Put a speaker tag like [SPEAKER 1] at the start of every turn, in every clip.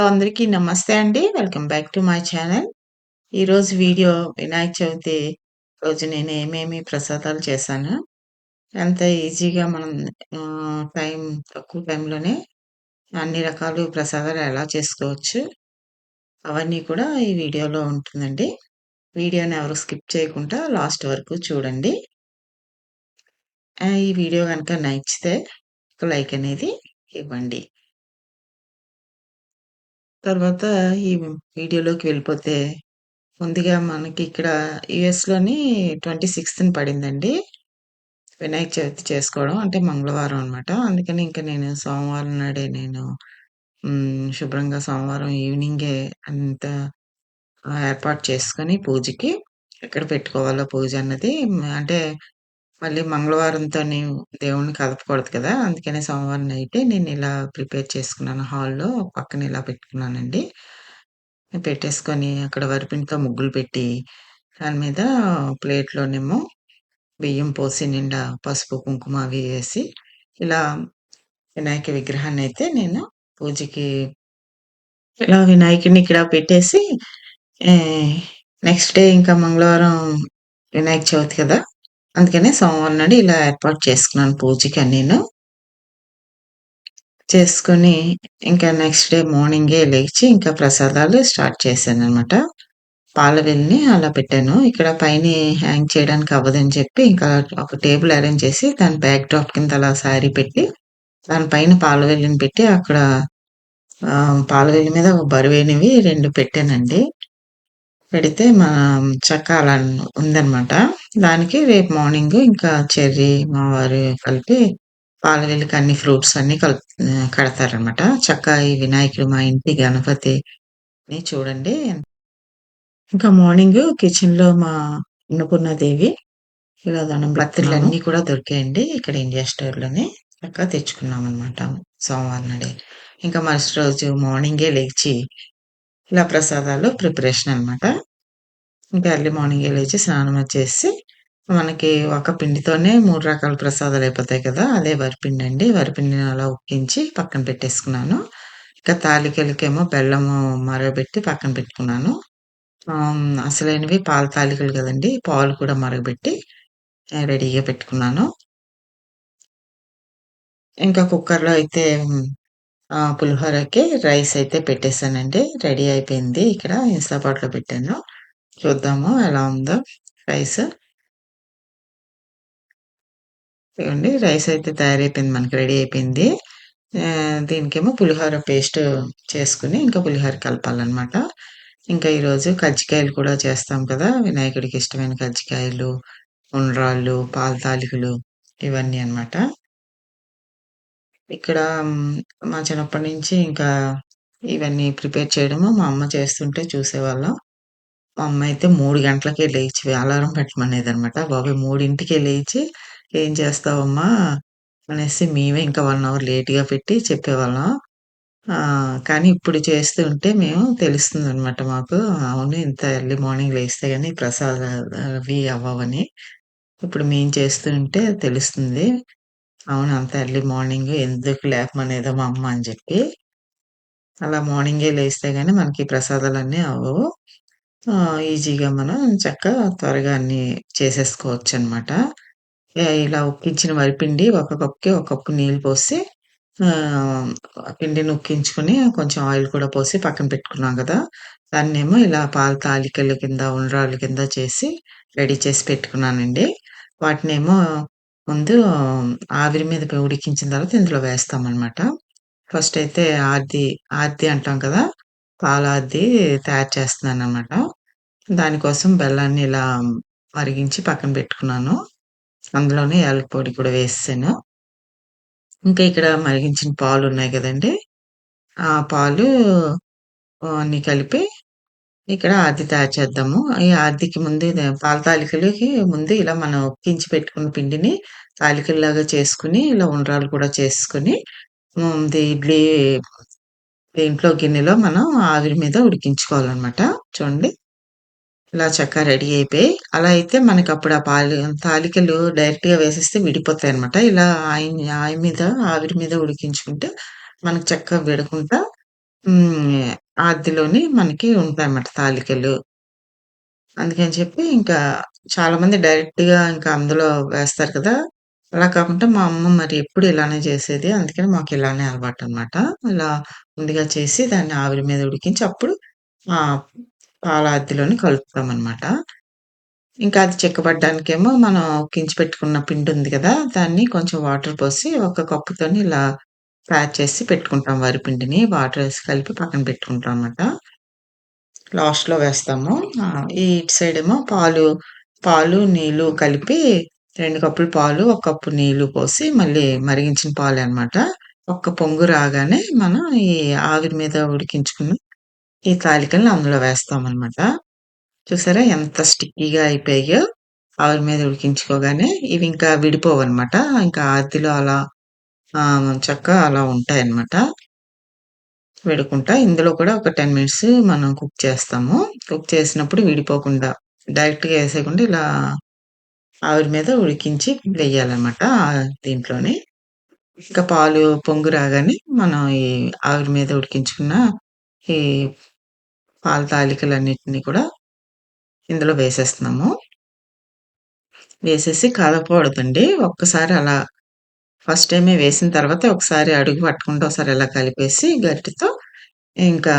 [SPEAKER 1] Hello! అందరికీ నమస్తే అండి. Welcome back to my channel. ఈరోజు వీడియో వినాయక చవితి రోజు నేను ఏమేమి ప్రసాదాలు చేశాను, ఎంత ఈజీగా మనం టైం తక్కువ టైంలోనే అన్ని రకాలు ప్రసాదాలు ఎలా చేసుకోవచ్చు, అవన్నీ కూడా ఈ వీడియోలో ఉంటుందండి. వీడియోని ఎవరు స్కిప్ చేయకుండా లాస్ట్ వరకు చూడండి. ఈ వీడియో కనుక నచ్చితే లైక్ అనేది ఇవ్వండి. తర్వాత ఈ వీడియోలోకి వెళ్ళిపోతే, ముందుగా మనకి ఇక్కడ యూఎస్‌లోని 26థ్ పడిందండి. వినాయక చవితి చేసుకోవడం. అంటే మంగళవారం అనమాట. అందుకని ఇంక నేను సోమవారం నాడే నేను శుభ్రంగా సోమవారం ఈవినింగే అంతా ఏర్పాటు చేసుకొని పూజకి, ఎక్కడ పెట్టుకోవాలో పూజ అన్నది అంటే మళ్ళీ మంగళవారంతోని దేవుణ్ణి కదపకూడదు కదా! అందుకనే సోమవారం నైటే ఇలా ప్రిపేర్ చేసుకున్నాను. హాల్‌లో పక్కన ఇలా పెట్టుకున్నానండి. పెట్టేసుకొని అక్కడ వరిపిండితో ముగ్గులు పెట్టి, దాని మీద ప్లేట్‌లోనేమో బియ్యం పోసి నిండా పసుపు, కుంకుమ అవి వేసి, ఇలా వినాయక విగ్రహాన్ని అయితే నేను పూజకి ఇలా వినాయకుడిని ఇక్కడ పెట్టేసి నెక్స్ట్ డే ఇంకా మంగళవారం వినాయక చవితి కదా! అందుకనే సోమవారం నాడు ఇలా ఏర్పాటు చేసుకున్నాను పూజకి నేను చేసుకొని ఇంకా నెక్స్ట్ డే మార్నింగే లేచి ఇంకా ప్రసాదాలు స్టార్ట్ చేశాను అనమాట పాలవెల్లిని అలా పెట్టాను. ఇక్కడ పైన హ్యాంగ్ చేయడానికి అవ్వదని చెప్పి ఇంకా ఒక టేబుల్ అరేంజ్ చేసి దాని బ్యాక్ డ్రాప్ కింద అలా శారీ పెట్టి, దానిపైన పాలవెల్లిని పెట్టి అక్కడ పాలవెల్లి మీద ఒక బరువైనవి రెండు పెట్టానండి. పెడితే మన చక్క అలా ఉందనమాట. దానికి రేపు మార్నింగ్ ఇంకా చెర్రీ మా వారు కలిపి పాలవెల్లికి అన్ని ఫ్రూట్స్ అన్నీ కలుపు కడతారనమాట. చక్కగా ఈ వినాయకుడు మా ఇంటి గణపతిని చూడండి. ఇంకా మార్నింగ్ కిచెన్‌లో మా అన్నపూర్ణాదేవి ఇలా దండం పత్రిలన్నీ కూడా దొరికాయండి. ఇక్కడ ఇండియా స్టోర్‌లోనే చక్కగా తెచ్చుకున్నామనమాట సోమవారం నాడే. ఇంకా మరుసటి రోజు మార్నింగే లేచి ఇలా ప్రసాదాలు ప్రిపరేషన్ అనమాట. ఇంకా ఎర్లీ మార్నింగే లేచి స్నానం వచ్చేసి చేసి, మనకి ఒక పిండితోనే మూడు రకాల ప్రసాదాలు అయిపోతాయి కదా! అదే వరిపిండి అండి వరిపిండిని అలా ఉక్కించి పక్కన పెట్టేసుకున్నాను. ఇంకా తాలికలకేమో బెల్లము మరగబెట్టి పక్కన పెట్టుకున్నాను. అసలైనవి పాల తాలికలు కదండి పాలు కూడా మరగబెట్టి రెడీగా పెట్టుకున్నాను. ఇంకా కుక్కర్‌లో అయితే పులిహోరకి రైస్ అయితే పెట్టేసానండి. రెడీ అయిపోయింది. ఇక్కడ ఇన్‌స్టాపాట్‌లో పెట్టాను. చూద్దాము ఎలా ఉందో రైస్. ఇగోండి రైస్ అయితే తయారైపోయింది. మనకి రెడీ అయిపోయింది. దీనికేమో పులిహోర పేస్ట్ చేసుకుని ఇంకా పులిహోర కలపాలన్నమాట ఇంకా ఈరోజు కజ్జికాయలు కూడా చేస్తాం కదా! వినాయకుడికి ఇష్టమైన కజ్జికాయలు, ఉండ్రాళ్ళు, పాల తాలికలు ఇవన్నీ అనమాట. ఇక్కడ మా చిన్నప్పటి నుంచి ఇంకా ఇవన్నీ ప్రిపేర్ చేయడము మా అమ్మ చేస్తుంటే చూసేవాళ్ళం. మా అమ్మ అయితే మూడు గంటలకే లేచి అలారం పెట్టమనేది అనమాట బాబాయ్ మూడింటికే లేచి "ఏం చేస్తావమ్మా?" అనేసి మేమే ఇంకా వన్ అవర్ లేట్‌గా పెట్టి చెప్పేవాళ్ళం. కానీ ఇప్పుడు చేస్తుంటే మేము తెలుస్తుంది అనమాట మాకు. అవును ఇంత ఎర్లీ మార్నింగ్ లేస్తే కానీ ప్రసాదాలు అవి అవ్వవని. ఇప్పుడు మేము చేస్తుంటే తెలుస్తుంది. అవును అంత ఎర్లీ మార్నింగ్ ఎందుకు లేపమనేదో మా అమ్మ అని చెప్పి. అలా మార్నింగే లేస్తే కానీ మనకి ప్రసాదాలన్నీ అవ్వవు. ఈజీగా మనం చక్కగా త్వరగా అన్నీ చేసేసుకోవచ్చనమాట. ఆహ్, ఇలా ఉక్కించిన వరిపిండి ఒక కప్‌కి ఒక కప్పు నీళ్ళు పోసి ఆహ్, పిండిని ఉక్కించుకొని కొంచెం ఆయిల్ కూడా పోసి పక్కన పెట్టుకున్నాం కదా! దాన్నేమో ఇలా పాల తాలికల కింద, ఉండ్రాళ్ళ కింద చేసి రెడీ చేసి పెట్టుకున్నానండి. వాటినేమో ముందు ఆవిరి మీద ఉడికించిన తర్వాత ఇందులో వేస్తామనమాట. ఫస్ట్ అయితే ఆర్ది, ఆర్ది అంటాం కదా! పాలార్ది తయారు చేస్తున్నాననమాట. దానికోసం బెల్లాన్ని ఇలా మరిగించి పక్కన పెట్టుకున్నాను. అందులోనే యాలక పొడి కూడా వేసేసాను. ఇంకా ఇక్కడ మరిగించిన పాలున్నాయి కదండీ ఆ పాలు అన్ని అన్నీ కలిపి ఇక్కడ ఆర్ది తయారు చేద్దాము. ఈ ఆర్దికి ముందు పాల తాలికలకి ముందు ఇలా మనం ఉక్కించి పెట్టుకున్న పిండిని తాలికల్లాగా చేసుకొని, ఇలా ఉండ్రాళ్ళు కూడా చేసుకొని హ్మ్. ది ఇడ్లీ దీంట్లో గిన్నెలో మనం ఆవిరి మీద ఉడికించుకోవాలన్నమాట చూడండి. ఇలా చక్కగా రెడీ అయిపోయి అలా అయితే మనకి అప్పుడు ఆ పాలు తాలికలు డైరెక్ట్‌గా వేసేస్తే విడిపోతాయి అనమాట ఇలా ఆయి ఆయి మీద ఆవిరి మీద ఉడికించుకుంటే మనకు చక్కగా విడకుండా ఆదిలోని మనకి ఉంటాయన్నమాట తాలికలు. అందుకని చెప్పి ఇంకా చాలామంది డైరెక్ట్‌గా ఇంకా అందులో వేస్తారు కదా! అలా కాకుండా మా అమ్మ మరి ఎప్పుడు ఇలానే చేసేది. అందుకని మాకు ఇలానే అలవాటనమాట. ఇలా ముందుగా చేసి దాన్ని ఆవిరి మీద ఉడికించి అప్పుడు ఆహ్, పాల అద్దిలోని కలుపుతామనమాట. ఇంకా అది చిక్కబడ్డానికేమో మనం ఉక్కించి పెట్టుకున్న పిండుంది గదా! దాన్ని కొంచెం వాటర్ పోసి ఒక కప్పుతోని ఇలా తయారు చేసి పెట్టుకుంటాం వరిపిండిని. వాటరేసి కలిపి పక్కన పెట్టుకుంటాం అనమాట. లాస్ట్‌లో వేస్తాము. ఆహ్, ఈ ఇటు సైడేమో పాలు, పాలు, నీళ్ళు కలిపి రెండు కప్పులు పాలు, ఒక కప్పు నీళ్ళు పోసి మళ్ళీ మరిగించిన పాలే అనమాట. ఒక్క పొంగు రాగానే మనం ఈ ఆవిరి మీద ఉడికించుకున్న ఈ తాలికలను అందులో వేస్తామన్నమాట చూసారా ఎంత స్టిక్కీగా అయిపోయాయో ఆవిరి మీద ఉడికించుకోగానే ఇవి ఇంకా విడిపోవన్నమాట. ఇంకా ఆర్తిలో అలా చక్కగా అలా ఉంటాయన్నమాట. విడుకుంటా ఇందులో కూడా ఒక 10 మినిట్స్ మనం కుక్ చేస్తాము. కుక్ చేసినప్పుడు విడిపోకుండా డైరెక్ట్‌గా వేసేయకుండా ఇలా ఆవిరి మీద ఉడికించి వేయాలన్నమాట దీంట్లోనే ఇంకా పాలు పొంగు రాగానే మనం ఈ ఆవిరి మీద ఉడికించుకున్న ఈ పాల తాలికలన్నిటిని కూడా ఇందులో వేసేస్తున్నాము. వేసేసి కలపకూడదండి ఒక్కసారి అలా ఫస్ట్ టైమే వేసిన తర్వాత ఒకసారి అడుగు పట్టకుండా ఒకసారి ఇలా కలిపేసి గరిటెతో ఇంకా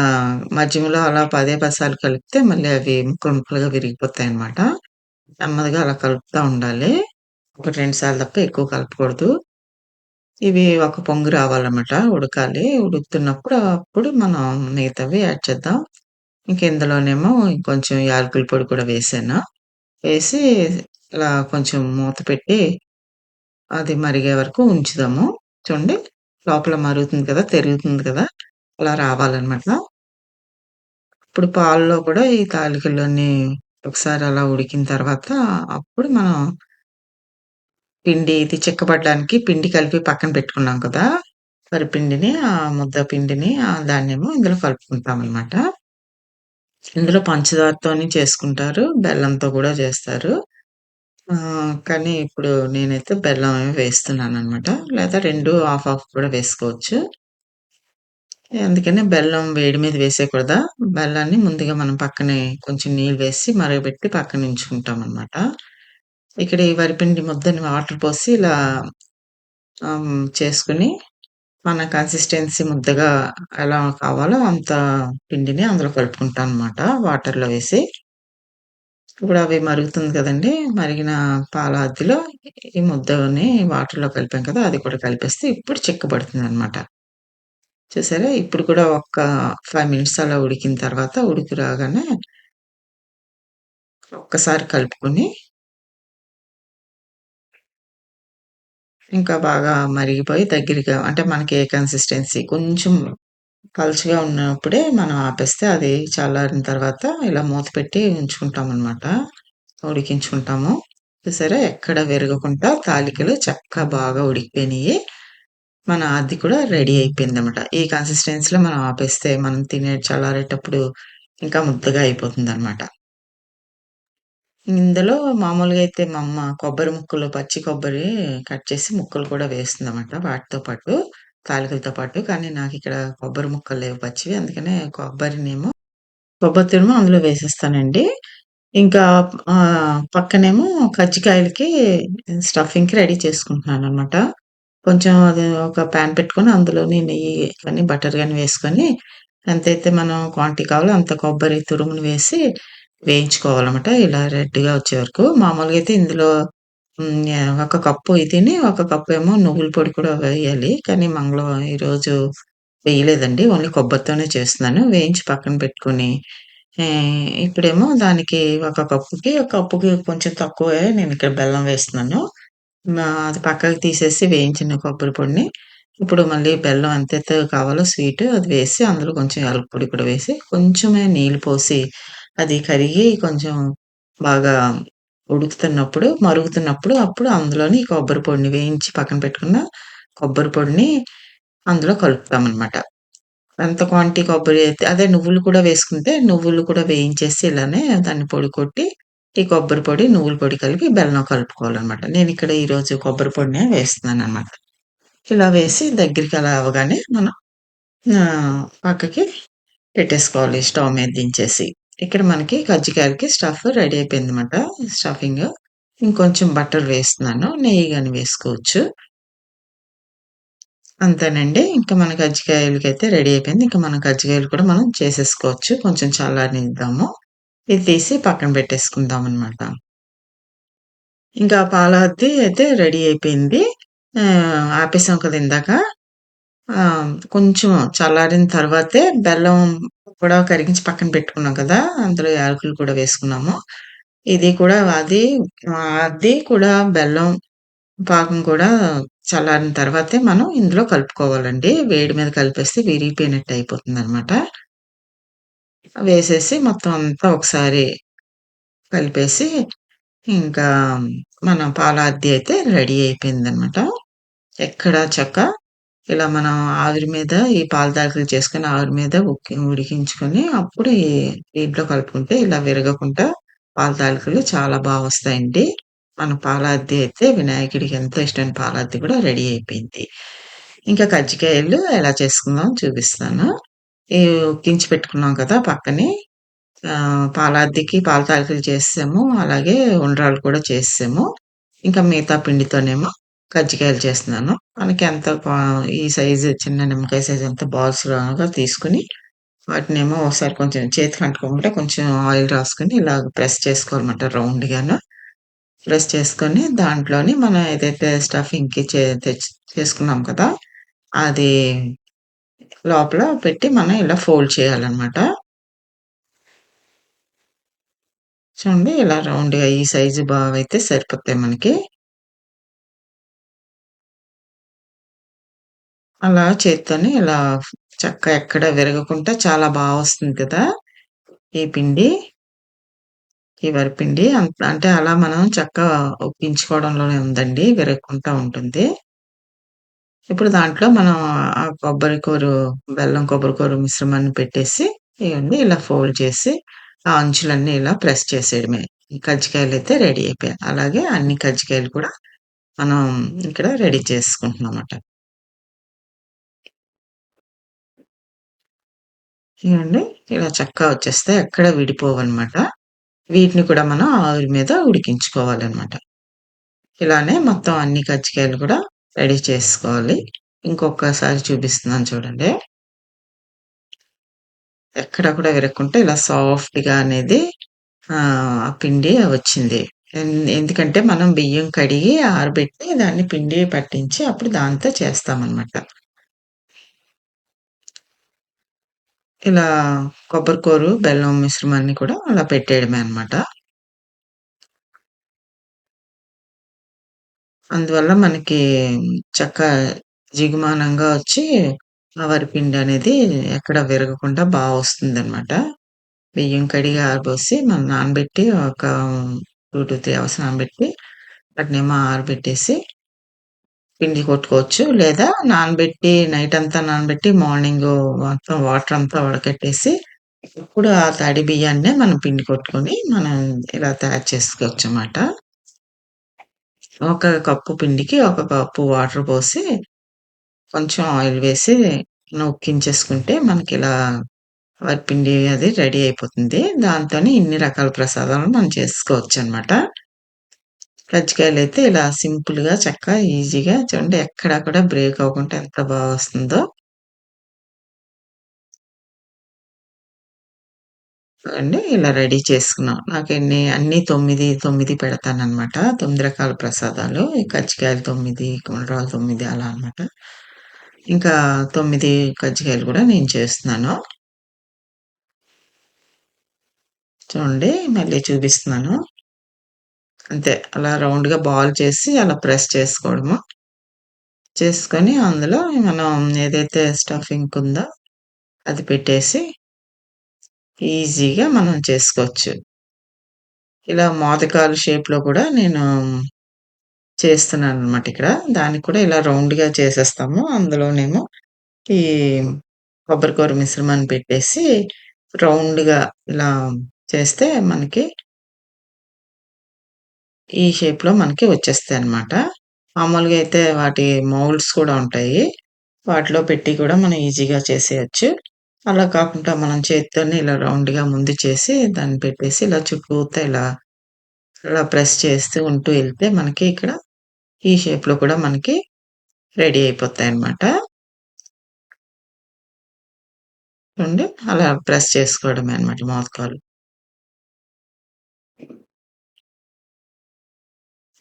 [SPEAKER 1] మధ్యలో అలా పదే పసాలు కలిపితే మళ్ళీ అవి ముక్కలు ముక్కలుగా విరిగిపోతాయన్నమాట. నెమ్మదిగా అలా కలుపుతూ ఉండాలి. ఒకటి రెండు సార్లు తప్ప ఎక్కువ కలపకూడదు. ఇవి ఒక పొంగు రావాలన్నమాట. ఉడకాలి. ఉడుకుతున్నప్పుడు అప్పుడు మనం మిగతావి యాడ్ చేద్దాం. ఇంక ఇందులోనేమో ఇంకొంచెం యాలకుల పొడి కూడా వేసాను. వేసి ఇలా కొంచెం మూత పెట్టి అది మరిగే వరకు ఉంచుదాము. చూడండి లోపల మరుగుతుంది కదా! తెరుగుతుంది కదా! అలా రావాలన్నమాట. ఇప్పుడు పాలలో కూడా ఈ తాలికల్లోని ఒకసారి అలా ఉడికిన తర్వాత అప్పుడు మనం పిండి ఇది చిక్కబడడానికి పిండి కలిపి పక్కన పెట్టుకున్నాం కదా! వరిపిండిని, ఆ ముద్ద పిండిని ఆ దాన్నేమో ఇందులో కలుపుకుంటామనమాట. ఇందులో పంచదారతోని చేసుకుంటారు. బెల్లంతో కూడా చేస్తారు. కానీ ఇప్పుడు నేనైతే బెల్లం వేస్తున్నాను అనమాట లేదా రెండు హాఫ్ హాఫ్ కూడా వేసుకోవచ్చు. అందుకనే బెల్లం వేడి మీద వేసేయకూడదా? బెల్లాన్ని ముందుగా మనం పక్కనే కొంచెం నీళ్ళు వేసి మరగబెట్టి పక్కన ఉంచుకుంటాం అనమాట ఇక్కడ ఈ వరిపిండి ముద్దని వాటర్ పోసి ఇలా చేసుకుని చేసుకొని మన కన్సిస్టెన్సీ ముద్దగా ఎలా కావాలో అంత పిండిని అందులో కలుపుకుంటానన్నమాట వాటర్‌లో వేసి. ఇప్పుడు అవి మరుగుతుంది కదండీ! మరిగిన పాల ఈ ముద్దని వాటర్‌లో కలిపాం కదా! అది కూడా కలిపేస్తే ఇప్పుడు చిక్కబడుతుందన్నమాట. చూసారా? ఇప్పుడు కూడా ఒక్క ఫైవ్ మినిట్స్ అలా ఉడికిన తర్వాత ఉడికి రాగానే ఒక్కసారి కలుపుకొని ఇంకా బాగా మరిగిపోయి దగ్గరగా అంటే మనకి ఏ కన్సిస్టెన్సీ కొంచెం పలుచగా ఉన్నప్పుడే మనం ఆపేస్తే అది చల్లారిన తర్వాత ఇలా మూత పెట్టి ఉంచుకుంటామనమాట. ఉడికించుకుంటాము. చూసారా? ఎక్కడ విరగకుండా తాలికలు చక్కగా బాగా ఉడికిపోయినాయి మన అది కూడా రెడీ అయిపోయిందనమాట. ఈ కన్సిస్టెన్సీలో మనం ఆపేస్తే మనం తినే చల్లారేటప్పుడు ఇంకా ముద్దగా అయిపోతుంది అనమాట ఇందులో మామూలుగా అయితే మా అమ్మ కొబ్బరి ముక్కలు, పచ్చి కొబ్బరి కట్ చేసి ముక్కలు కూడా వేస్తుందనమాట వాటితో పాటు, తాలికలతో పాటు. కానీ నాకు ఇక్కడ కొబ్బరి ముక్కలు లేవు పచ్చివి. అందుకనే కొబ్బరినేమో కొబ్బరి తురుము అందులో వేసేస్తానండి. ఇంకా పక్కనేమో కజ్జికాయలకి స్టఫింగ్‌కి రెడీ చేసుకుంటున్నాను అనమాట కొంచెం అది ఒక పాన్ పెట్టుకొని అందులోని నెయ్యి కానీ బటర్ కానీ వేసుకొని ఎంతైతే మనం క్వాంటిటీ కావాలో అంత కొబ్బరి తురుమును వేసి వేయించుకోవాలన్నమాట. ఇలా రెడ్‌గా వచ్చే వరకు. మామూలుగా అయితే ఇందులో ఒక కప్పు ఇదిని, ఒక కప్పేమో నువ్వుల పొడి కూడా వేయాలి. కానీ మంగళ ఈరోజు వేయలేదండి. ఓన్లీ కొబ్బరితోనే చేస్తున్నాను. వేయించి పక్కన పెట్టుకొని ఇప్పుడేమో దానికి ఒక కప్పుకి, ఒక కప్పుకి కొంచెం తక్కువే నేను ఇక్కడ బెల్లం వేస్తున్నాను. మా అది పక్కకు తీసేసి వేయించిన కొబ్బరి పొడిని, ఇప్పుడు మళ్ళీ బెల్లం ఎంతైతే కావాలో స్వీట్ అది వేసి, అందులో కొంచెం యాలక కూడా వేసి, కొంచెమే నీళ్ళు పోసి, అది కరిగి కొంచెం బాగా ఉడుకుతున్నప్పుడు, మరుగుతున్నప్పుడు అప్పుడు అందులోని కొబ్బరి పొడిని వేయించి పక్కన పెట్టుకున్న కొబ్బరి పొడిని అందులో కలుపుతామన్నమాట. ఎంత క్వాంటిటీ కొబ్బరి అయితే అదే నువ్వులు కూడా వేసుకుంటే, నువ్వులు కూడా వేయించేసి ఇలానే దాన్ని పొడి కొట్టి, ఈ కొబ్బరి పొడి, నువ్వుల పొడి కలిపి బెల్లం కలుపుకోవాలన్నమాట నేను ఇక్కడ ఈరోజు కొబ్బరి పొడినే వేస్తున్నాను అనమాట ఇలా వేసి దగ్గరికి అలా అవగానే మనం పక్కకి పెట్టేసుకోవాలి స్టవ్ మీద దించేసి. ఇక్కడ మనకి కజ్జికాయలకి స్టఫ్ రెడీ అయిపోయింది అనమాట స్టఫింగ్ ఇంకొంచెం బటర్ వేస్తున్నాను. నెయ్యి కానీ వేసుకోవచ్చు. అంతేనండి. ఇంకా మన కజ్జికాయలకైతే రెడీ అయిపోయింది. ఇంకా మన కజ్జికాయలు కూడా మనం చేసేసుకోవచ్చు. కొంచెం చల్లారనిద్దాము. ఇది తీసి పక్కన పెట్టేసుకుందాం అనమాట ఇంకా పాలది అయితే రెడీ అయిపోయింది. ఆపేసాం కదా ఇందాక. కొంచెం చల్లారిన తర్వాతే బెల్లం కూడా కరిగించి పక్కన పెట్టుకున్నాం కదా! అందులో యాలకులు కూడా వేసుకున్నాము. ఇది కూడా అది అది కూడా బెల్లం పాకం కూడా చల్లారిన తర్వాతే మనం ఇందులో కలుపుకోవాలండి. వేడి మీద కలిపేస్తే విరిగిపోయినట్టు అయిపోతుంది అనమాట వేసేసి మొత్తం అంతా ఒకసారి కలిపేసి ఇంకా మన పాలాద్ది అయితే రెడీ అయిపోయిందనమాట. ఎక్కడ చక్క ఇలా మనం ఆవిరి మీద ఈ పాల తాలికలు చేసుకొని ఆవిరి మీద ఉక్కి ఉడికించుకొని అప్పుడు ఈ దీంట్లో కలుపుకుంటే ఇలా విరగకుండా పాల తాలికలు చాలా బాగా వస్తాయండి. మన పాలాద్ది అయితే వినాయకుడికి ఎంతో ఇష్టమైన పాలాద్ది కూడా రెడీ అయిపోయింది. ఇంకా కజ్జికాయలు ఎలా చేసుకుందామో చూపిస్తాను. ఈ ఉక్కించి పెట్టుకున్నాం కదా పక్కనే ఆహ్, పాలాద్దికి పాల తాలికలు చేసాము అలాగే ఉండ్రాలు కూడా చేసాము ఇంకా మిగతా పిండితోనేమో కజ్జికాయలు చేస్తున్నాను. మనకి ఎంత పా ఈ సైజు చిన్న నిమ్మకాయ సైజు అంత బాల్స్ లాగా తీసుకొని వాటినేమో ఒకసారి కొంచెం చేతికి అంటుకోకుండా కొంచెం ఆయిల్ రాసుకొని ఇలా ప్రెస్ చేసుకోవాలన్నమాట రౌండ్‌గాను. ప్రెస్ చేసుకొని దాంట్లోని మనం ఏదైతే స్టఫింగ్‌కి చే తెచ్చి చేసుకున్నాం కదా! అది లోపల పెట్టి మనం ఇలా ఫోల్డ్ చేయాలన్నమాట. చూడండి ఇలా రౌండ్‌గా ఈ సైజు బాగా అయితే సరిపోతాయి మనకి. అలా చేత్తోని ఇలా చక్కగా ఎక్కడ విరగకుండా చాలా బాగా వస్తుంది కదా! ఈ పిండి. ఈ వరిపిండి. అంటే అలా మనం చక్కగా ఒప్పించుకోవడంలోనే ఉందండి. విరగకుండా ఉంటుంది. ఇప్పుడు దాంట్లో మనం ఆ కొబ్బరికూరు బెల్లం కొబ్బరికూరు మిశ్రమాన్ని పెట్టేసి ఇగోండి ఇలా ఫోల్డ్ చేసి ఆ అంచులన్నీ ఇలా ప్రెస్ చేసేయడమే. ఈ కజ్జికాయలైతే రెడీ అయిపోయాయి. అలాగే అన్ని కజ్జికాయలు కూడా మనం ఇక్కడ రెడీ చేసుకుంటున్నామట. ఇగోండి ఇలా చక్కగా వచ్చేస్తాయి. ఎక్కడ విడిపోవన్నమాట. వీటిని కూడా మనం ఆవిరి మీద ఉడికించుకోవాలన్నమాట. ఇలానే మొత్తం అన్ని కజ్జికాయలు కూడా రెడీ చేసుకోవాలి. ఇంకొకసారి చూపిస్తున్నాను చూడండి. ఎక్కడ కూడా విరక్కుంటే ఇలా సాఫ్ట్‌గా అనేది ఆ పిండి వచ్చింది. ఎందుకంటే మనం బియ్యం కడిగి ఆరబెట్టి దాన్ని పిండి పట్టించి అప్పుడు దాంతో చేస్తామన్నమాట. ఇలా కొబ్బరికూరు బెల్లం మిశ్రమాన్ని కూడా అలా పెట్టేయడమే అనమాట అందువల్ల మనకి చక్క జిగుమానంగా వచ్చి ఆ వరిపిండి అనేది ఎక్కడ విరగకుండా బాగా వస్తుందన్నమాట. బియ్యం కడిగి ఆరబోసి మనం నానబెట్టి ఒక 2-3 అవర్స్ నానబెట్టి వాటినేమో ఆరబెట్టేసి పిండి కొట్టుకోవచ్చు. లేదా నానబెట్టి నైట్ అంతా నానబెట్టి మార్నింగ్ మొత్తం వాటర్ అంతా వడకట్టేసి ఇప్పుడు ఆ తడి బియ్యాన్నే మనం పిండి కొట్టుకొని మనం ఇలా తయారు చేసుకోవచ్చు అన్నమాట ఒక కప్పు పిండికి ఒక కప్పు వాటర్ పోసి కొంచెం ఆయిల్ వేసి నొక్కించేసుకుంటే మనకి ఇలా వరిపిండి అది రెడీ అయిపోతుంది. దాంతోని ఇన్ని రకాల ప్రసాదాలు మనం చేసుకోవచ్చు అన్నమాట కజ్జికాయలు అయితే ఇలా సింపుల్‌గా చక్కగా ఈజీగా చూడండి ఎక్కడా కూడా బ్రేక్ అవ్వకుండా ఎంత బాగా వస్తుందో. అండి ఇలా రెడీ చేసుకున్నాం. నాకు ఎన్ని అన్ని తొమ్మిది తొమ్మిది పెడతానమాట తొమ్మిది రకాల ప్రసాదాలు. ఈ కజ్జికాయలు తొమ్మిది కుండ్రాలు తొమ్మిది అలా అన్నమాట. ఇంకా తొమ్మిది కజ్జికాయలు కూడా నేను చేస్తున్నాను. చూడండి మళ్ళీ చూపిస్తున్నాను. అంతే అలా రౌండ్‌గా బాల్ చేసి అలా ప్రెస్ చేసుకోవడము. చేసుకొని అందులో మనం ఏదైతే స్టఫింగ్ ఉందో అది పెట్టేసి ఈజీగా మనం చేసుకోవచ్చు. ఇలా మోదకాలు షేప్‌లో కూడా నేను చేస్తున్నానన్నమాట ఇక్కడ. దానికి కూడా ఇలా రౌండ్‌గా చేసేస్తాము. అందులోనేమో ఈ కొబ్బరి కూర మిశ్రమాన్ని పెట్టేసి రౌండ్‌గా ఇలా చేస్తే మనకి ఈ షేప్‌లో మనకి వచ్చేస్తాయన్నమాట. మామూలుగా అయితే వాటి మౌల్డ్స్ కూడా ఉంటాయి. వాటిలో పెట్టి కూడా మనం ఈజీగా చేసేయొచ్చు. అలా కాకుండా మనం చేత్తోనే ఇలా రౌండ్‌గా ముందు చేసి దాన్ని పెట్టేసి ఇలా చుట్టూతా ఇలా, ఇలా ప్రెస్ చేస్తూ ఉంటూ వెళ్తే మనకి ఇక్కడ ఈ షేప్‌లో కూడా మనకి రెడీ అయిపోతాయి అన్నమాట ఉండి అలా ప్రెస్ చేసుకోవడమే అనమాట మోదకాలు.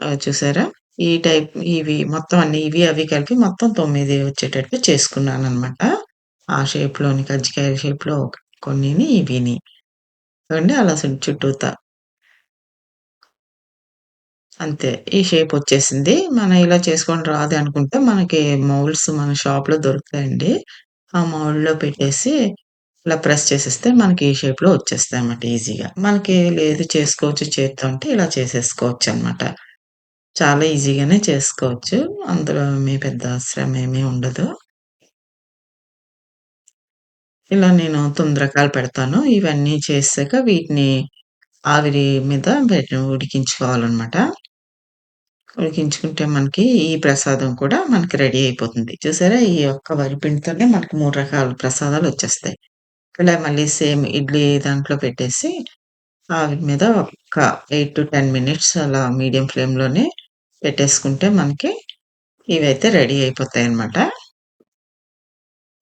[SPEAKER 1] ఆ! చూసారా? ఈ టైప్ ఇవి మొత్తం అన్ని ఇవి అవి కలిపి మొత్తం తొమ్మిది వచ్చేటట్టు చేసుకున్నాను అనమాట ఆ షేప్‌లోని కజ్జికాయ షేప్‌లో కొన్నిని ఇవిని. చూడండి అలా చుట్టూతా. అంతే. ఈ షేప్ వచ్చేసింది. మనం ఇలా చేసుకోవడం రాదు అనుకుంటే మనకి మౌల్డ్స్ మన షాప్‌లో దొరుకుతాయండి. ఆ మౌల్డ్‌లో పెట్టేసి ఇలా ప్రెస్ చేసేస్తే మనకి ఈ షేప్‌లో వచ్చేస్తాయి అన్నమాట ఈజీగా. మనకి లేదు చేసుకోవచ్చు చేత్తో అంటే ఇలా చేసేసుకోవచ్చన్నమాట. చాలా ఈజీగానే చేసుకోవచ్చు. అందులో మీ పెద్ద శ్రమ ఏమీ ఉండదు. ఇలా నేను 9 రకాలు పెడతాను. ఇవన్నీ చేసాక వీటిని ఆవిరి మీద పెట్టి ఉడికించుకోవాలన్నమాట. ఉడికించుకుంటే మనకి ఈ ప్రసాదం కూడా మనకి రెడీ అయిపోతుంది. చూసారా? ఈ ఒక్క వరిపిండితోనే మనకి 3 రకాల ప్రసాదాలొచ్చేస్తాయి. ఇలా మళ్ళీ సేమ్ ఇడ్లీ దాంట్లో పెట్టేసి ఆవిరి మీద ఒక్క 8-10 మినిట్స్ అలా మీడియం ఫ్లేమ్‌లోనే పెట్టేసుకుంటే మనకి ఇవైతే రెడీ అయిపోతాయన్నమాట.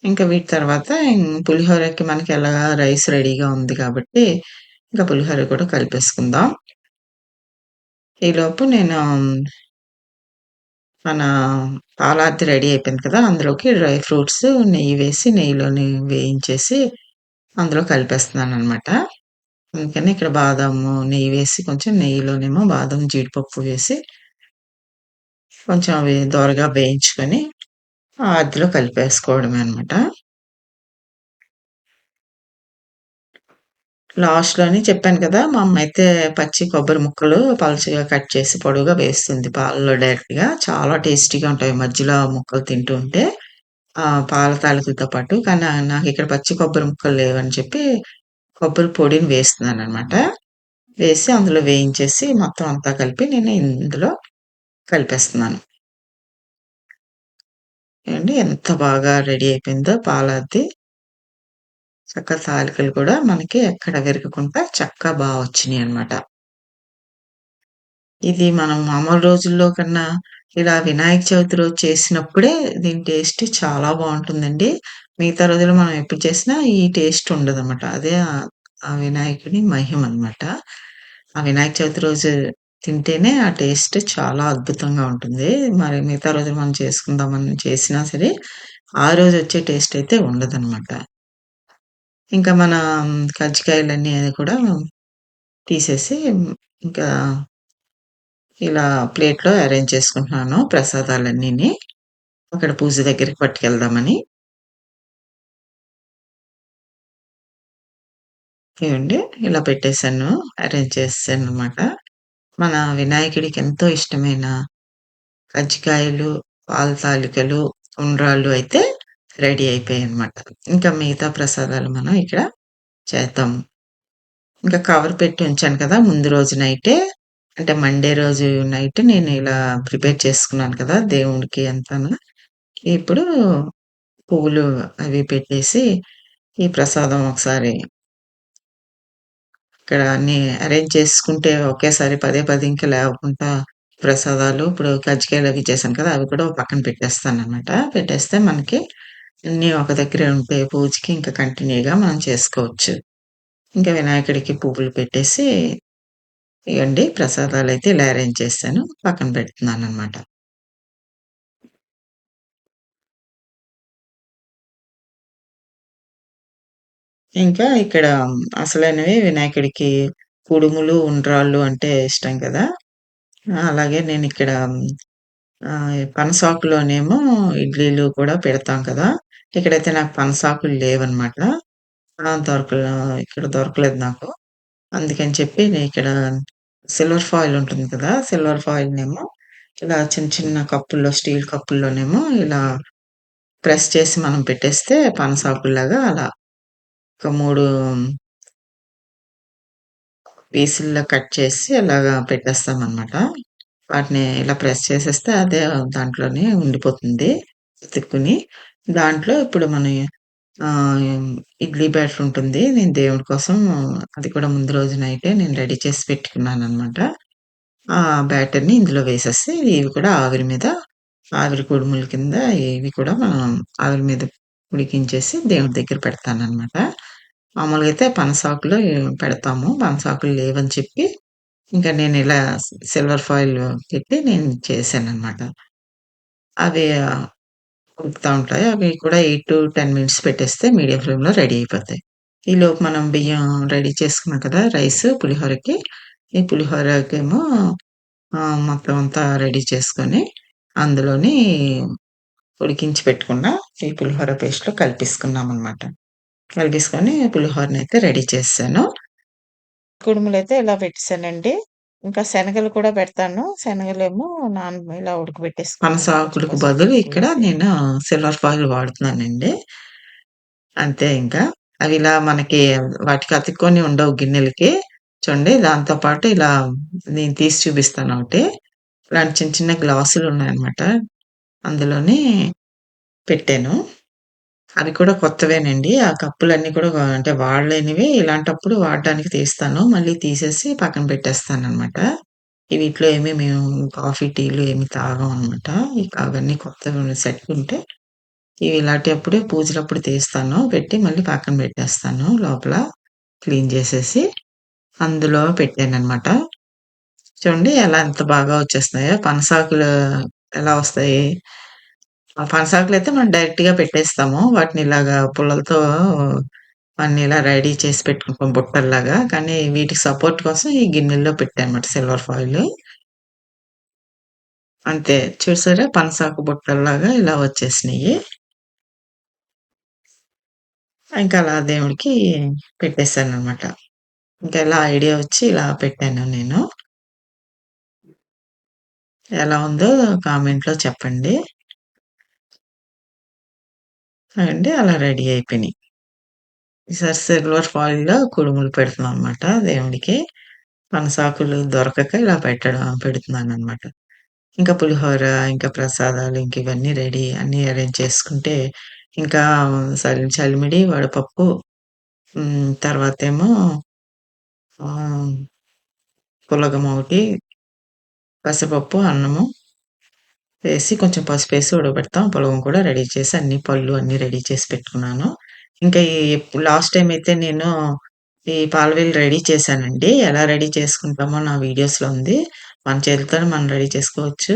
[SPEAKER 1] ఇంకా వీటి తర్వాత పులిహోరకి మనకి ఎలాగా రైస్ రెడీగా ఉంది కాబట్టి ఇంకా పులిహోర కూడా కలిపేసుకుందాం. ఈలోపు నేను మన పాలార్తి రెడీ అయిపోయింది కదా! అందులోకి డ్రై ఫ్రూట్స్ నెయ్యి వేసి నెయ్యిలోని వేయించేసి అందులో కలిపేస్తున్నాను అనమాట అందుకని ఇక్కడ బాదాము నెయ్యి వేసి కొంచెం నెయ్యిలోనేమో బాదం, జీడిపప్పు వేసి కొంచెం అవి దోరగా వేయించుకొని అందులో కలిపేసుకోవడమే అనమాట లాస్ట్‌లోని చెప్పాను కదా! మా అమ్మ అయితే పచ్చి కొబ్బరి ముక్కలు పలుచగా కట్ చేసి పొడవుగా వేస్తుంది పాలలో డైరెక్ట్‌గా. చాలా టేస్టీగా ఉంటాయి మధ్యలో ముక్కలు తింటూ ఉంటే. పాల తాలికలతో పాటు. కానీ నాకు ఇక్కడ పచ్చి కొబ్బరి ముక్కలు లేవని చెప్పి కొబ్బరి పొడిని వేస్తున్నాను అనమాట వేసి అందులో వేయించేసి మొత్తం అంతా కలిపి నేను ఇందులో కలిపేస్తున్నాను. చూడండి ఎంత బాగా రెడీ అయిపోయిందో పాలద్ది. చక్కగా తాలికలు కూడా మనకి ఎక్కడ విరగకుండా చక్కగా వచ్చినాయి అనమాట ఇది మనం మామూలు రోజుల్లో కన్నా ఇలా వినాయక చవితి రోజు చేసినప్పుడే దీని టేస్ట్ చాలా బాగుంటుందండి. మిగతా రోజుల్లో మనం ఎప్పుడు చేసినా ఈ టేస్ట్ ఉండదు అదే ఆ వినాయకుని మహిమ అనమాట ఆ వినాయక చవితి రోజు తింటేనే ఆ టేస్ట్ చాలా అద్భుతంగా ఉంటుంది. మరి మిగతా రోజులు మనం చేసుకుందామని చేసినా సరే, ఆ రోజు వచ్చే టేస్ట్ అయితే ఉండదన్నమాట. ఇంకా మన కజ్జికాయలన్నీ అది కూడా తీసేసి ఇంకా ఇలా ప్లేట్‌లో అరేంజ్ చేసుకుంటున్నాను ప్రసాదాలన్నీని. అక్కడ పూజ దగ్గరికి పట్టుకెళ్దామని. ఇగోండి ఇలా పెట్టేసాను. అరేంజ్ చేసేసానన్నమాట. మన వినాయకుడికి ఎంతో ఇష్టమైన కజ్జికాయలు, పాల తాలికలు, ఉండ్రాళ్ళు అయితే రెడీ అయిపోయాయి అన్నమాట ఇంకా మిగతా ప్రసాదాలు మనం ఇక్కడ చేద్దాం ఇంకా కవర్ పెట్టి ఉంచాను కదా! ముందు రోజు నైటే అంటే మండే రోజు నైట్ నేను ఇలా ప్రిపేర్ చేసుకున్నాను కదా! దేవుడికి అంతాను. ఇప్పుడు పువ్వులు అవి పెట్టేసి ఈ ప్రసాదం ఒకసారి ఇక్కడ అన్ని అరేంజ్ చేసుకుంటే ఒకేసారి పదే పదే ఇంకా లేవకుండా ప్రసాదాలు ఇప్పుడు కజ్జికాయలు అవి చేశాను కదా! అవి కూడా పక్కన పెట్టేస్తాను అనమాట పెట్టేస్తే మనకి అన్నీ ఒక దగ్గరే ఉంటే పూజకి ఇంకా కంటిన్యూగా మనం చేసుకోవచ్చు. ఇంకా వినాయకుడికి పువ్వులు పెట్టేసి తీయండి ప్రసాదాలు అయితే ఇలా అరేంజ్ చేశాను. పక్కన పెడుతున్నాను అనమాట ఇంకా ఇక్కడ అసలైనవి వినాయకుడికి కుడుములు, ఉండ్రాళ్ళు అంటే ఇష్టం కదా! ఆ! అలాగే నేనిక్కడ ఆహ్, పనసాకులోనేమో ఇడ్లీలు కూడా పెడతాం కదా! ఇక్కడైతే నాకు పనసాకులు లేవన్నమాట. ఆ! దొరకల ఇక్కడ దొరకలేదు నాకు. అందుకని చెప్పి నేనిక్కడ సిల్వర్ ఫాయిల్ ఉంటుంది కదా! సిల్వర్ ఫాయిల్‌నేమో ఇలా చిన్న చిన్న కప్పుల్లో స్టీల్ కప్పుల్లోనేమో ఇలా ప్రెస్ చేసి మనం పెట్టేస్తే పనసాకుల్లాగా అలా ఒక మూడు పీసుల్లో కట్ చేసి అలాగా పెట్టేస్తాం అనమాట వాటిని ఇలా ప్రెస్ చేసేస్తే అదే దాంట్లోనే ఉండిపోతుంది. తిక్కుని దాంట్లో ఇప్పుడు మన ఇడ్లీ బ్యాటర్ ఉంటుంది. నేను దేవుడి కోసం అది కూడా ముందు రోజు నైటే నేను రెడీ చేసి పెట్టుకున్నాను అనమాట ఆ బ్యాటర్‌ని ఇందులో వేసేసి ఇవి కూడా ఆవిరి మీద ఆవిరి కుడుముల కింద ఇవి కూడా మనం ఆవిరి మీద ఉడికించేసి దేవుడి దగ్గర పెడతాననమాట. మామూలుగా అయితే పనసాకులు పెడతాము. పనసాకులు లేవని చెప్పి ఇంకా నేను ఇలా సిల్వర్ ఫాయిల్ పెట్టి నేను చేశాను అనమాట అవి ఉడుకుతూ ఉంటాయి. అవి కూడా 8-10 మినిట్స్ పెట్టేస్తే మీడియం ఫ్లేమ్‌లో రెడీ అయిపోతాయి. ఈలోపు మనం బియ్యం రెడీ చేసుకున్నాం కదా! రైస్ పులిహోరకి. ఈ పులిహోరకేమో మొత్తం అంతా రెడీ చేసుకొని అందులోని ఉడికించి పెట్టుకున్న ఈ పులిహోర పేస్ట్‌లో కలిపేసుకున్నామనమాట. కలిపేసుకొని పులిహోరనైతే రెడీ చేసేసాను. కుడుములైతే ఇలా పెట్టేసానండి. ఇంకా శనగలు కూడా పెడతాను. శనగలేమో నాన ఇలా ఉడకబెట్టేసుకున్నాను. కొంచెం పనసాకులకు బదులు ఇక్కడ. నేను సిల్వర్ ఫాయిల్ వాడుతున్నానండి. అంతే ఇంకా. అవి ఇలా మనకి వాటికి అతుక్కొని ఉండవు గిన్నెలకి. చూడండి దాంతో పాటు ఇలా నేను తీసి చూపిస్తాను ఒకటి. ఇలాంటి చిన్న చిన్న గ్లాసులున్నాయన్నమాట. అందులోని పెట్టాను. అవి కూడా కొత్తవేనండి. ఆ కప్పులన్నీ కూడా వ అంటే వాడలేనివి ఇలాంటప్పుడు వాడడానికి తీస్తాను. మళ్ళీ తీసేసి పక్కన పెట్టేస్తాననమాట. ఈ వీటిలో ఏమి మేము కాఫీ, టీలు ఏమి తాగమనమాట. ఇక అవన్నీ కొత్తవి సెట్ ఉంటే ఇవి ఇలాంటప్పుడే పూజలప్పుడు తీస్తాను. పెట్టి మళ్ళీ పక్కన పెట్టేస్తాను లోపల క్లీన్ చేసేసి. అందులో పెట్టాననమాట. చూడండి ఎలా ఎంత బాగా వచ్చేస్తున్నాయో. పనసాకులు ఎలా వస్తాయి. ఆ అయితే మనం డైరెక్ట్‌గా పెట్టేస్తాము. వాటిని ఇలాగా పుల్లలతో అన్ని ఇలా రెడీ చేసి పెట్టుకుంటాం బుట్టల్లాగా. కానీ వీటికి సపోర్ట్ కోసం ఈ గిన్నెల్లో పెట్టానన్నమాట సిల్వర్ ఫాయిల్. అంతే చూసారా పనసాకు బుట్టల్లాగా ఇలా వచ్చేసినాయి ఇంకా అలా దేవుడికి పెట్టేసాననమాట. ఇంకా ఇలా ఐడియా వచ్చి ఇలా పెట్టాను నేను. ఎలా ఉందో కామెంట్‌లో చెప్పండి. అండి అలా రెడీ అయిపోయినాయి ఈసారి సిల్వర్ ఫాయిల్‌లో కుడుములు పెడుతున్నాం అనమాట దేవుడికి. పనసాకులు దొరకక ఇలా పెట్టడం పెడుతున్నాను అనమాట ఇంకా పులిహోర, ఇంకా ప్రసాదాలు ఇంక ఇవన్నీ రెడీ అన్నీ అరేంజ్ చేసుకుంటే ఇంకా సలి చలిమిడి, వడపప్పు తర్వాత ఏమో పులగం ఒకటి, పెసరపప్పు, అన్నము వేసి కొంచెం పసుపేసి ఉడకబెడతాం. పొలం కూడా రెడీ చేసి అన్ని పళ్ళు అన్ని రెడీ చేసి పెట్టుకున్నాను. ఇంకా ఈ లాస్ట్ టైం అయితే నేను ఈ పాలవిల్లు రెడీ చేశానండి. ఎలా రెడీ చేసుకుంటామో నా వీడియోస్‌లో ఉంది. మన చేతితో మనం రెడీ చేసుకోవచ్చు.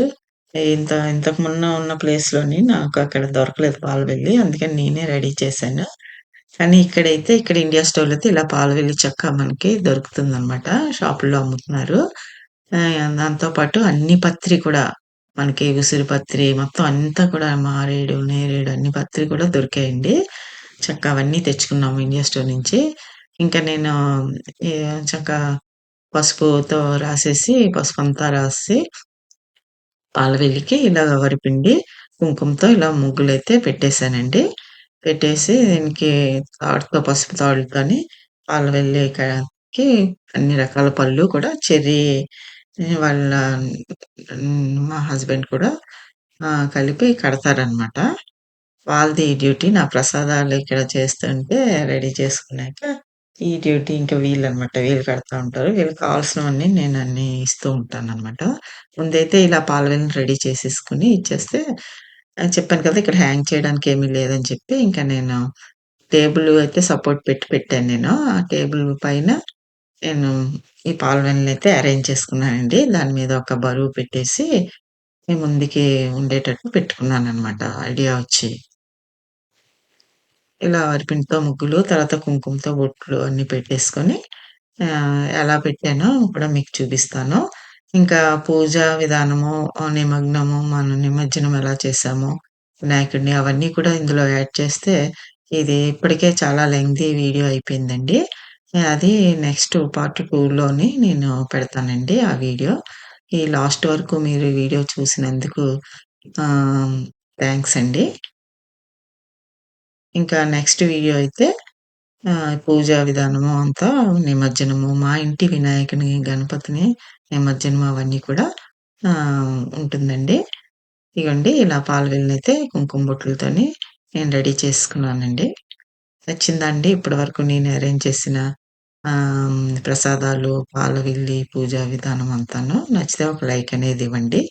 [SPEAKER 1] ఇంత ఇంతకు మున్న ఉన్న ప్లేస్‌లోని నాకు అక్కడ దొరకలేదు పాలవెల్లి. అందుకని నేనే రెడీ చేశాను. కానీ ఇక్కడైతే ఇక్కడ ఇండియా స్టోర్‌లో అయితే ఇలా పాలవెల్లి చెక్క మనకి దొరుకుతుందనమాట. షాపుల్లో అమ్ముతున్నారు. దాంతోపాటు దాంతో పాటు అన్ని పత్రి కూడా మనకి ఉసిరి పత్రి మొత్తం అంతా కూడా మారేడు, నేరేడు అన్ని పత్రి కూడా దొరికాయండి. చక్క అవన్నీ తెచ్చుకున్నాము ఇండియా స్టోర్ నుంచి. ఇంకా నేను చక్క పసుపుతో రాసేసి పసుపంతా రాసి పాలవెల్లికి ఇలా వరిపిండి, కుంకుమతో ఇలా ముగ్గులైతే పెట్టేశానండి పెట్టేసి దీనికి తాడుతో పసుపు తాడుతోని పాలవెల్లికి అన్ని రకాల పళ్ళు కూడా చెర్రీ వాళ్ళ మా హస్బెండ్ కూడా ఆహ్, కలిపి కడతారనమాట. వాళ్ళది ఈ డ్యూటీ. నా ప్రసాదాలు ఇక్కడ చేస్తుంటే రెడీ చేసుకున్నాక ఈ డ్యూటీ ఇంకా వీళ్ళనమాట. వీళ్ళు కడతా ఉంటారు. వీళ్ళకి కావాల్సినవన్నీ నేను అన్నీ ఇస్తూ ఉంటాననమాట. ముందైతే ఇలా పాలవెల్లిని రెడీ చేసేసుకొని ఇచ్చేస్తే ఆహ్, చెప్పాను కదా! ఇక్కడ హ్యాంగ్ చేయడానికి ఏమీ లేదని చెప్పి ఇంకా నేను టేబుల్ అయితే సపోర్ట్ పెట్టి పెట్టాను నేను. ఆ టేబుల్ పైన నేను ఈ పాలవెల్లినైతే అరేంజ్ చేసుకున్నానండి. దాని మీద ఒక బరువు పెట్టేసి మీ ముందుకి ఉండేటట్టు పెట్టుకున్నాను అనమాట ఐడియా వచ్చి. ఇలా వరిపిండితో ముగ్గులు, తర్వాత కుంకుమతో బొట్లు అన్నీ పెట్టేసుకొని ఎలా పెట్టానో కూడా మీకు చూపిస్తాను. ఇంకా పూజా విధానము, నిమగ్నము, మనం నిమజ్జనం ఎలా చేసాము వినాయకుడిని అవన్నీ కూడా ఇందులో యాడ్ చేస్తే ఇది ఇప్పటికే చాలా లెంగ్దీ వీడియో అయిపోయిందండి. అది నెక్స్ట్ పార్ట్ టూలోని నేను పెడతానండి ఆ వీడియో. ఈ లాస్ట్ వరకు మీరు వీడియో చూసినందుకు థ్యాంక్స్ అండి. ఇంకా నెక్స్ట్ వీడియో అయితే పూజా విధానము అంతా నిమజ్జనము, మా ఇంటి వినాయకుని, గణపతిని నిమజ్జనం అవన్నీ కూడా ఉంటుందండి. ఇగోండి ఇలా పాల్గొనైతే కుంకుమ బొట్లతోని నేను రెడీ చేసుకున్నానండి. నచ్చిందండి ఇప్పటి వరకు నేను అరేంజ్ చేసిన ప్రసాదాలు, పాలవిల్లి, పూజా విధానం అంతాను. నచ్చితే ఒక లైక్ అనేది ఇవ్వండి.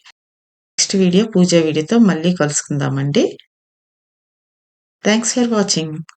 [SPEAKER 1] నెక్స్ట్ వీడియో పూజా వీడియోతో మళ్ళీ కలుసుకుందామండి. Thanks for watching.